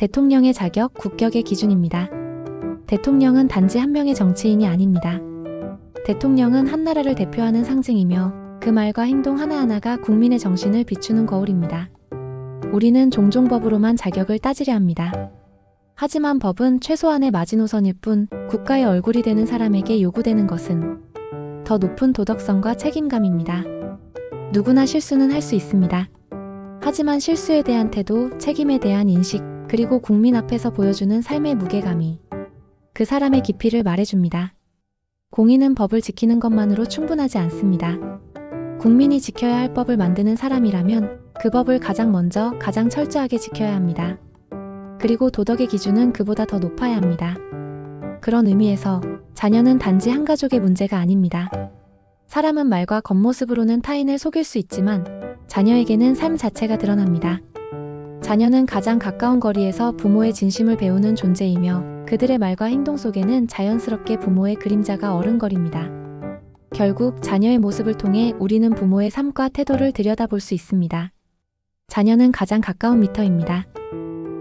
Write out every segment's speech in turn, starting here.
대통령의 자격, 국격의 기준입니다. 대통령은 단지 한 명의 정치인이 아닙니다. 대통령은 한 나라를 대표하는 상징이며 그 말과 행동 하나하나가 국민의 정신을 비추는 거울입니다. 우리는 종종 법으로만 자격을 따지려 합니다. 하지만 법은 최소한의 마지노선일 뿐 국가의 얼굴이 되는 사람에게 요구되는 것은 더 높은 도덕성과 책임감입니다. 누구나 실수는 할 수 있습니다. 하지만 실수에 대한 태도, 책임에 대한 인식, 그리고 국민 앞에서 보여주는 삶의 무게감이 그 사람의 깊이를 말해줍니다. 공인은 법을 지키는 것만으로 충분하지 않습니다. 국민이 지켜야 할 법을 만드는 사람이라면 그 법을 가장 먼저 가장 철저하게 지켜야 합니다. 그리고 도덕의 기준은 그보다 더 높아야 합니다. 그런 의미에서 자녀는 단지 한 가족의 문제가 아닙니다. 사람은 말과 겉모습으로는 타인을 속일 수 있지만 자녀에게는 삶 자체가 드러납니다. 자녀는 가장 가까운 거리에서 부모의 진심을 배우는 존재이며 그들의 말과 행동 속에는 자연스럽게 부모의 그림자가 어른거립니다. 결국 자녀의 모습을 통해 우리는 부모의 삶과 태도를 들여다볼 수 있습니다. 자녀는 가장 가까운 미터입니다.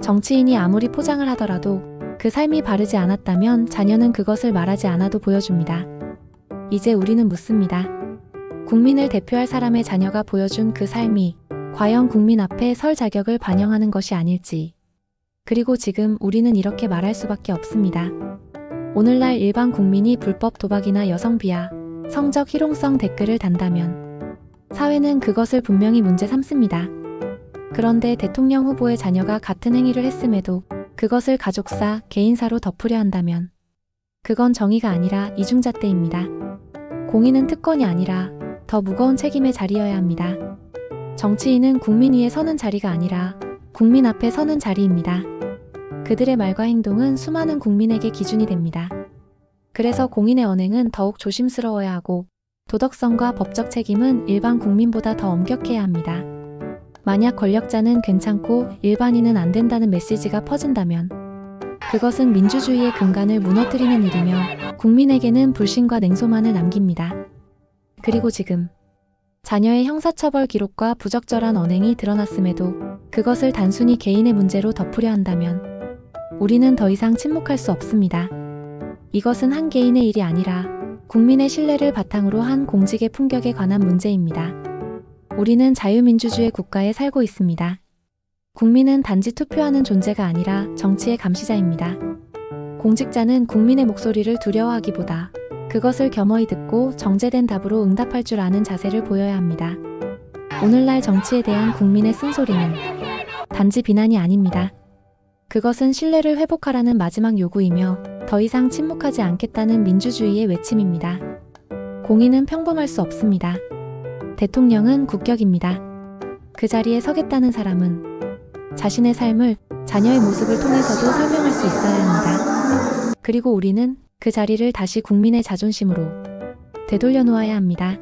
정치인이 아무리 포장을 하더라도 그 삶이 바르지 않았다면 자녀는 그것을 말하지 않아도 보여줍니다. 이제 우리는 묻습니다. 국민을 대표할 사람의 자녀가 보여준 그 삶이 과연 국민 앞에 설 자격을 반영하는 것이 아닐지. 그리고 지금 우리는 이렇게 말할 수밖에 없습니다. 오늘날 일반 국민이 불법 도박이나 여성 비하, 성적 희롱성 댓글을 단다면 사회는 그것을 분명히 문제 삼습니다. 그런데 대통령 후보의 자녀가 같은 행위를 했음에도 그것을 가족사, 개인사로 덮으려 한다면 그건 정의가 아니라 이중잣대입니다. 공의는 특권이 아니라 더 무거운 책임의 자리여야 합니다. 정치인은 국민 위에 서는 자리가 아니라 국민 앞에 서는 자리입니다. 그들의 말과 행동은 수많은 국민에게 기준이 됩니다. 그래서 공인의 언행은 더욱 조심스러워야 하고 도덕성과 법적 책임은 일반 국민보다 더 엄격해야 합니다. 만약 권력자는 괜찮고 일반인은 안 된다는 메시지가 퍼진다면 그것은 민주주의의 근간을 무너뜨리는 일이며 국민에게는 불신과 냉소만을 남깁니다. 그리고 지금 자녀의 형사처벌 기록과 부적절한 언행이 드러났음에도 그것을 단순히 개인의 문제로 덮으려 한다면 우리는 더 이상 침묵할 수 없습니다. 이것은 한 개인의 일이 아니라 국민의 신뢰를 바탕으로 한 공직의 품격에 관한 문제입니다. 우리는 자유민주주의 국가에 살고 있습니다. 국민은 단지 투표하는 존재가 아니라 정치의 감시자입니다. 공직자는 국민의 목소리를 두려워하기보다 그것을 겸허히 듣고 정제된 답으로 응답할 줄 아는 자세를 보여야 합니다. 오늘날 정치에 대한 국민의 쓴소리는 단지 비난이 아닙니다. 그것은 신뢰를 회복하라는 마지막 요구이며 더 이상 침묵하지 않겠다는 민주주의의 외침입니다. 공인은 평범할 수 없습니다. 대통령은 국격입니다. 그 자리에 서겠다는 사람은 자신의 삶을 자녀의 모습을 통해서도 설명할 수 있어야 합니다. 그리고 우리는 그 자리를 다시 국민의 자존심으로 되돌려 놓아야 합니다.